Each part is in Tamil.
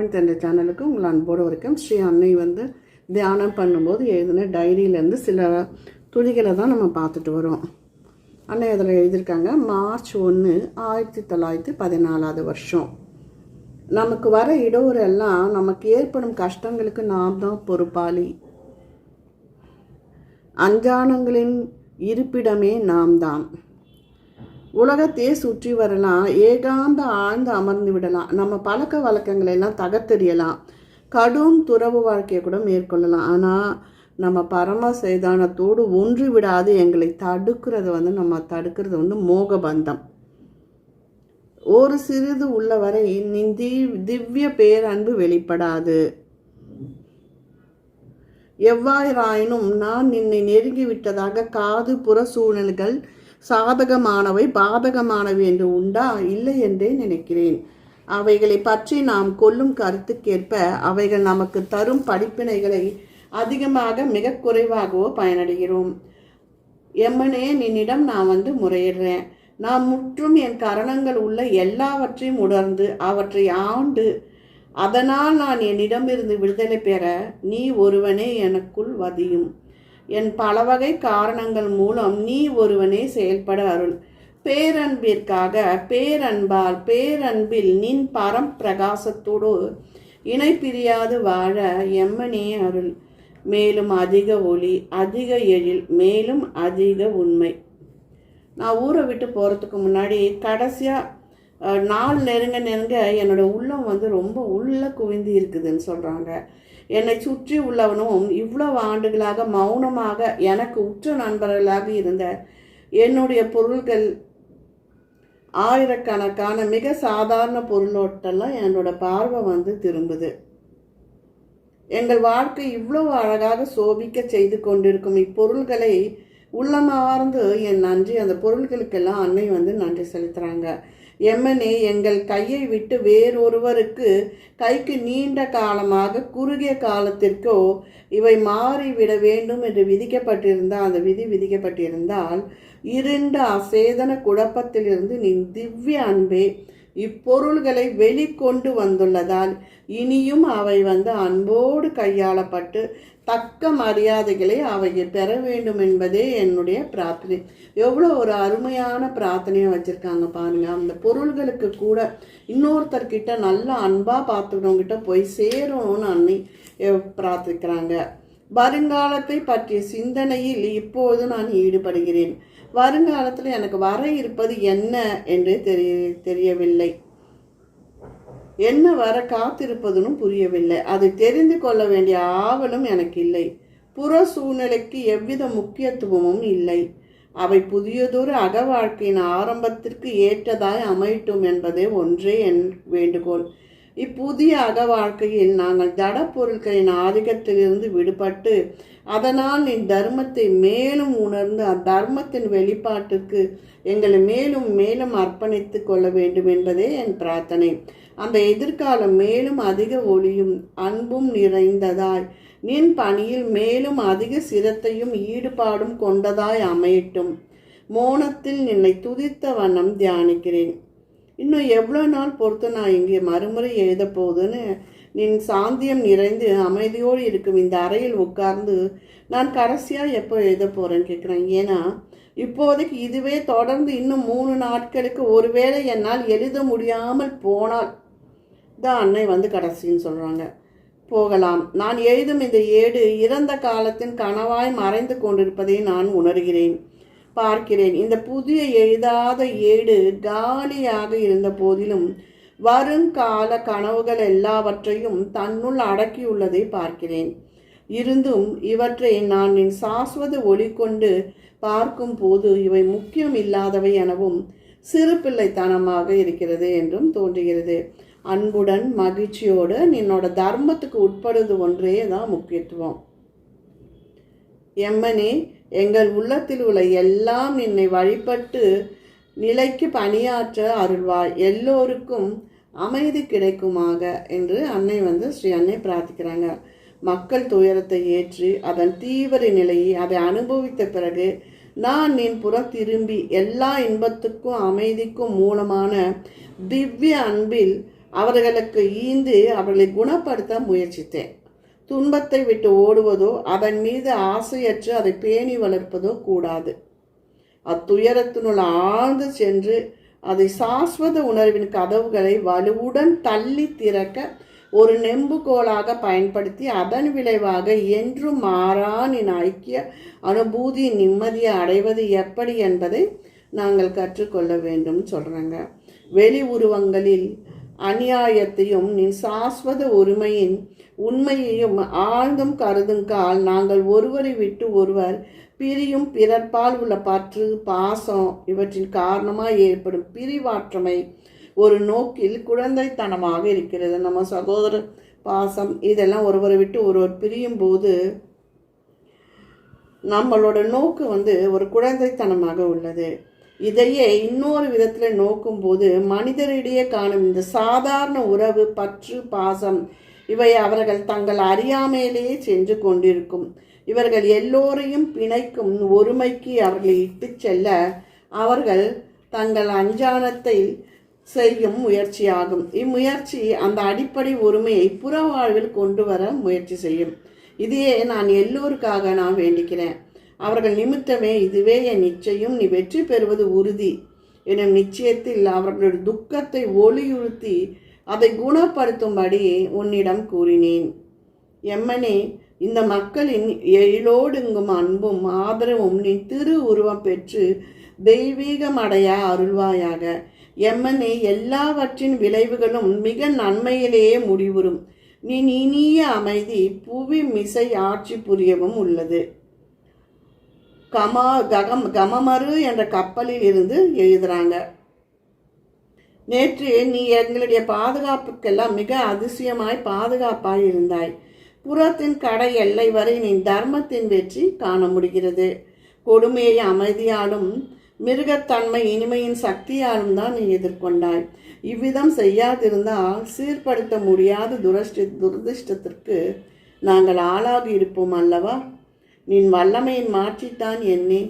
அம்மாவின் என்ற சேனலுக்கு உங்கள் அன்போடு வரைக்கும் ஸ்ரீ அன்னை வந்து தியானம் பண்ணும்போது எழுதின டைரியிலேருந்து சில துளிகளை தான் நம்ம பார்த்துட்டு வரோம். அன்னை அதில் எழுதியிருக்காங்க மார்ச் ஒன்று ஆயிரத்தி தொள்ளாயிரத்தி பதினாலாவது வருஷம். நமக்கு வர இடையூறு எல்லாம் நமக்கு ஏற்படும் கஷ்டங்களுக்கு நாம் தான் பொறுப்பாளி. அஞ்சானங்களின் இருப்பிடமே நாம் தான். உலகத்தையே சுற்றி வரலாம் ஏகாந்த ஆழ்ந்து அமர்ந்து விடலாம். நம்ம பழக்க வழக்கங்களை எல்லாம் தகர்த்தெறியலாம். கடும் துறவு வாழ்க்கையை கூட மேற்கொள்ளலாம். ஆனால் நம்ம பரம செய்தானத்தோடு ஒன்று விடாது எங்களை தடுக்கிறது வந்து நம்ம தடுக்கிறது வந்து மோகபந்தம். ஒரு சிறிது உள்ளவரை நிந்தி திவ்ய பேரன்பு வெளிப்படாது. எவ்வாறாயினும் நான் நின்னை நெருங்கி விட்டதாக காது புற சூழல்கள் சாதகமானவை பாதகமானவை என்று உண்டா? இல்லை என்றே நினைக்கிறேன். அவைகளை பற்றி நாம் கொள்ளும் கருத்துக்கேற்ப அவைகள் நமக்கு தரும் படிப்பினைகளை அதிகமாக மிக குறைவாகவோ பயனடைகிறோம். எம்மனே நின்னிடம் நான் வந்து முறையிடுறேன். நான் முற்றும் என் கரணங்கள் உள்ள எல்லாவற்றையும் உணர்ந்து அவற்றை ஆண்டு அதனால் நான் என்னிடமிருந்து விடுதலை பெற நீ ஒருவனே எனக்குள் வதியும். என் பலவகை காரணங்கள் மூலம் நீ ஒருவனே செயல்பட அருள். பேரன்பிற்காக பேரன்பால் பேரன்பில் நின் பரம் பிரகாசத்தோடு இணை பிரியாது வாழ எம்மனே அருள். மேலும் அதிக ஒளி அதிக எழில் மேலும் அதிக உண்மை. நான் ஊரை விட்டு போகிறதுக்கு முன்னாடி கடைசியாக நாள் நெருங்க நெருங்க என்னோட உள்ளம் வந்து ரொம்ப உள்ள குவிந்து இருக்குதுன்னு சொல்கிறாங்க என்னை சுற்றி உள்ளவனும் இவ்வளவு ஆண்டுகளாக மௌனமாக எனக்கு உற்ற நண்பர்களாக இருந்த என்னுடைய பொருள்கள் ஆயிரக்கணக்கான மிக சாதாரண பொருளோட்டெல்லாம் என்னோட பார்வை வந்து திரும்புது. எங்கள் வாழ்க்கை இவ்வளவு அழகாக சோபிக்க செய்து கொண்டிருக்கும் இப்பொருள்களை உள்ளமார்ந்து என் நன்றி. அந்த பொருள்களுக்கெல்லாம் அன்னை வந்து நன்றி செலுத்துகிறாங்க எம்மனே எங்கள் கையை விட்டு வேறொருவருக்கு கைக்கு நீண்ட காலமாக குறுகிய காலத்திற்கோ இவை மாறிவிட வேண்டும் என்று விதிக்கப்பட்டிருந்தால் அந்த விதி விதிக்கப்பட்டிருந்தால் இருண்ட அசேதன குழப்பத்திலிருந்து நீ திவ்ய அன்பே இப்பொருள்களை வெளிக்கொண்டு வந்துள்ளதால் இனியும் அவை வந்து அன்போடு கையாளப்பட்டு தக்க மரியாதைகளை அவைகள் பெற வேண்டும் என்பதே என்னுடைய பிரார்த்தனை. எவ்வளோ ஒரு அருமையான பிரார்த்தனையை வச்சுருக்காங்க பாருங்க. அந்த பொருள்களுக்கு கூட இன்னொருத்தர்கிட்ட நல்ல அன்பாக பார்த்துக்கிறவங்கிட்ட போய் சேரணும்னு அன்னை பிரார்த்திக்கிறாங்க. வருங்காலத்தை பற்றிய சிந்தனையில் இப்போது நான் ஈடுபடுகிறேன். வருங்காலத்தில் எனக்கு வர இருப்பது என்ன என்று தெரிய தெரியவில்லை. என்ன வர காத்திருப்பதுனும் புரியவில்லை. அதை தெரிந்து கொள்ள வேண்டிய ஆவலும் எனக்கு இல்லை புற சூழ்நிலைக்கு எவ்வித முக்கியத்துவமும் இல்லை. அவை புதியதொரு அக வாழ்க்கையின் ஆரம்பத்திற்கு ஏற்றதாய் அமையட்டும் என்பதே ஒன்றே என் வேண்டுகோள். இப்புதிய அக வாழ்க்கையில் நாங்கள் ஜட பொருட்களின் ஆதிக்கத்திலிருந்து விடுபட்டு அதனால் நீ தர்மத்தை மேலும் உணர்ந்து அத்தர்மத்தின் வெளிப்பாட்டுக்கு எங்களை மேலும் மேலும் அர்ப்பணித்து கொள்ள வேண்டும் என்பதே என் பிரார்த்தனை. அந்த எதிர்காலம் மேலும் அதிக ஒளியும் அன்பும் நிறைந்ததாய். நின் பணியில் மேலும் அதிக சிரத்தையும் ஈடுபாடும் கொண்டதாய் அமையட்டும். மோனத்தில் நின்னை துதித்த வண்ணம் தியானிக்கிறேன். இன்னும் எவ்வளோ நாள் பொறுத்து நான் இங்கே மறுமுறை எழுத போகுதுன்னு நின் சாந்தியம் நிறைந்து அமைதியோடு இருக்கும் இந்த அறையில் உட்கார்ந்து நான் கடைசியாக எப்போ எழுத போகிறேன்னு கேட்குறேன். ஏன்னா இப்போதைக்கு இதுவே தொடர்ந்து இன்னும் மூணு நாட்களுக்கு ஒருவேளை என்னால் எழுத முடியாமல் போனால் தான் அன்னை வந்து கடைசின்னு சொல்கிறாங்க போகலாம். நான் எழுதும் இந்த ஏடு இறந்த காலத்தின் கனவாய் மறைந்து கொண்டிருப்பதை நான் உணர்கிறேன். பார்க்கிறேன். இந்த புதிய எழுதாத ஏடு காலியாக இருந்த போதிலும் வருங்கால கனவுகள் எல்லாவற்றையும் தன்னுள் அடக்கியுள்ளதை பார்க்கிறேன். இருந்தும் இவற்றை நான் என் சாஸ்வத ஒளி கொண்டு பார்க்கும் போது இவை முக்கியம் இல்லாதவை எனவும் சிறு பிள்ளைத்தனமாக இருக்கிறது என்றும் தோன்றுகிறது. அன்புடன் மகிழ்ச்சியோடு என்னோட தர்மத்துக்கு உட்படுவது ஒன்றே தான் முக்கியத்துவம். எம்மனே எங்கள் உள்ளத்தில் உள்ள எல்லாம் என்னை வழிபட்டு நிலைக்கு பணியாற்ற அருள்வாய். எல்லோருக்கும் அமைதி கிடைக்குமாக என்று அன்னை வந்து ஸ்ரீ அன்னை பிரார்த்திக்கிறாங்க. மக்கள் துயரத்தை ஏற்றி அதன் தீவிர நிலையை அதை அனுபவித்த பிறகு நான் என் புற திரும்பி எல்லா இன்பத்துக்கும் அமைதிக்கும் மூலமான திவ்ய அன்பில் அவர்களுக்கு ஈந்து அவர்களை குணப்படுத்த முயற்சித்தேன். துன்பத்தை விட்டு ஓடுவதோ அதன் மீது ஆசையற்று அதை பேணி வளர்ப்பதோ கூடாது. அத்துயரத்தினுள் ஆழ்ந்து சென்று அதை சாஸ்வத உணர்வின் கதவுகளை வலுவுடன் தள்ளி திறக்க ஒரு நெம்புகோலாக பயன்படுத்தி அதன் விளைவாக என்றும் மாறானின் ஐக்கிய அனுபூதி நிம்மதியை அடைவது எப்படி என்பதை நாங்கள் கற்றுக்கொள்ள வேண்டும் சொல்கிறாங்க வெளி உருவங்களில் அநியாயத்தையும் நின் சாஸ்வத உரிமையின் உண்மையையும் ஆழ்ந்தும் கருதுங்கால் நாங்கள் ஒருவரை விட்டு ஒருவர் பிரியும் பிறர்பால் உள்ள பற்று பாசம் இவற்றின் காரணமாக ஏற்படும் பிரிவாற்றமை ஒரு நோக்கில் குழந்தைத்தனமாக இருக்கிறது. நம்ம சகோதர பாசம் இதெல்லாம் ஒருவரை விட்டு ஒருவர் பிரியும் போது நம்மளோட நோக்கு வந்து ஒரு குழந்தைத்தனமாக உள்ளது. இதையே இன்னொரு விதத்தில் நோக்கும்போது மனிதரிடையே காணும் இந்த சாதாரண உறவு பற்று பாசம் இவை அவர்கள் தங்கள் அறியாமையிலேயே சென்று கொண்டிருக்கும். இவர்கள் எல்லோரையும் பிணைக்கும் ஒருமைக்கு அவர்களை இட்டு செல்ல அவர்கள் தங்கள் அஞ்சானத்தை செய்யும் முயற்சியாகும். இம்முயற்சி அந்த அடிப்படை ஒருமையை புற வாழ்வில் கொண்டு வர முயற்சி செய்யும். இதையே நான் எல்லோருக்காக நான் வேண்டிக்கிறேன். அவர்கள் நிமித்தமே இதுவே என் நிச்சயம். நீ வெற்றி பெறுவது உறுதி. எனும் நிச்சயத்தில் அவர்களுடைய துக்கத்தை ஒளியுறுத்தி அதை குணப்படுத்தும்படி உன்னிடம் கூறினேன். எம்மனே இந்த மக்களின் எழிலோடுங்கும் அன்பும் ஆதரவும் நீ திரு உருவம் பெற்று தெய்வீகமடைய அருள்வாயாக. எம்மனே எல்லாவற்றின் விளைவுகளும் மிக நன்மையிலேயே முடிவுறும். நீ இனிய அமைதி புவி மிசை ஆட்சி புரியவும் உள்ளது. கமா ககம் கமமரு என்ற கப்பலில் இருந்து எழுதுறாங்க. நேற்று நீ எங்களுடைய பாதுகாப்புக்கெல்லாம் மிக அதிசயமாய் பாதுகாப்பாய் இருந்தாய். புறத்தின் கடை எல்லை வரை நீ தர்மத்தின் வெற்றி காண முடிகிறது. கொடுமையை அமைதியாலும் மிருகத்தன்மை இனிமையின் சக்தியாலும் தான் நீ எதிர்கொண்டாய். இவ்விதம் செய்யாதிருந்தால் சீர்படுத்த முடியாத துரஷ்டி துரதிருஷ்டத்திற்கு நாங்கள் ஆளாகி இருப்போம் அல்லவா? நின் வல்லமையின் மாற்றித்தான் என்னே.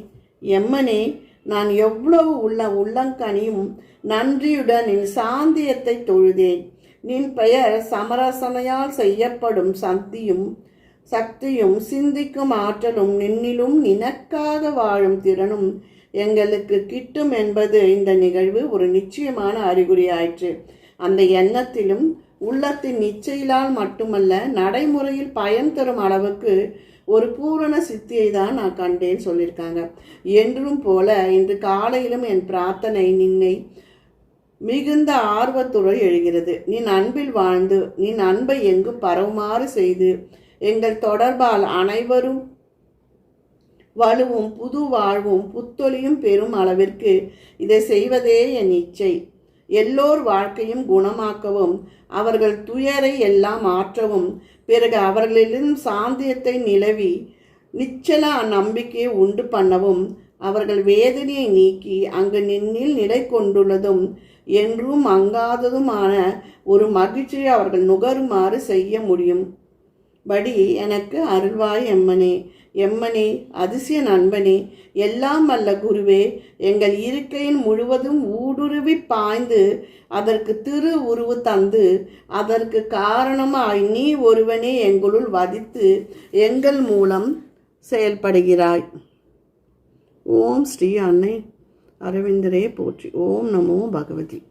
எம்மனே நான் எவ்வளவு உள்ள உள்ளங்கனியும் நன்றியுடன் நின் சாந்தியத்தை தொழுதேன். நின் பெயர் சமரசனையால் செய்யப்படும் சக்தியும் சக்தியும் சிந்திக்கும் ஆற்றலும் நின்னிலும் நினக்காக வாழும் திறனும் எங்களுக்கு கிட்டும் என்பது இந்த நிகழ்வு ஒரு நிச்சயமான அறிகுறியாயிற்று. அந்த எண்ணத்திலும் உள்ளத்தின் நிச்சயிலால் மட்டுமல்ல நடைமுறையில் பயன் தரும் அளவுக்கு ஒரு பூரண சித்தியை தான் நான் கண்டேன் சொல்லியிருக்காங்க. என்றும் போல இன்று காலையிலும் என் பிரார்த்தனை நின்னை மிகுந்த ஆர்வத்துடன் எழுகிறது. நீ அன்பில் வாழ்ந்து நீ அன்பை எங்கு பரவுமாறு செய்து எங்கள் தொடர்பால் அனைவரும் வலுவும் புது வாழ்வும் புத்தொழியும் பெறும் அளவிற்கு இதை செய்வதே என் இச்சை. எல்லோர் வாழ்க்கையும் குணமாக்கவும் அவர்கள் துயரை எல்லாம் மாற்றவும் பிறகு அவர்களிலும் சாந்தியத்தை நிலவி நிச்சல நம்பிக்கையை உண்டு பண்ணவும் அவர்கள் வேதனையை நீக்கி அங்கு நின்னில் நிலை கொண்டுள்ளதும் என்றும் அங்காததுமான ஒரு மகிழ்ச்சியை அவர்கள் நுகருமாறு செய்ய முடியும். படி எனக்கு அருள்வாய் எம்மனே எம்மனே அதிசய நண்பனே எல்லாம் அல்ல குருவே எங்கள் இருக்கையின் முழுவதும் ஊடுருவி பாய்ந்து அதற்கு திரு உருவு தந்து அதற்கு காரணமாய் நீ ஒருவனே எங்களுள் வதித்து எங்கள் மூலம் செயல்படுகிறாய். ஓம் ஸ்ரீ அன்னை. அரவிந்தரே போற்றி. ஓம் நமோ பகவதி.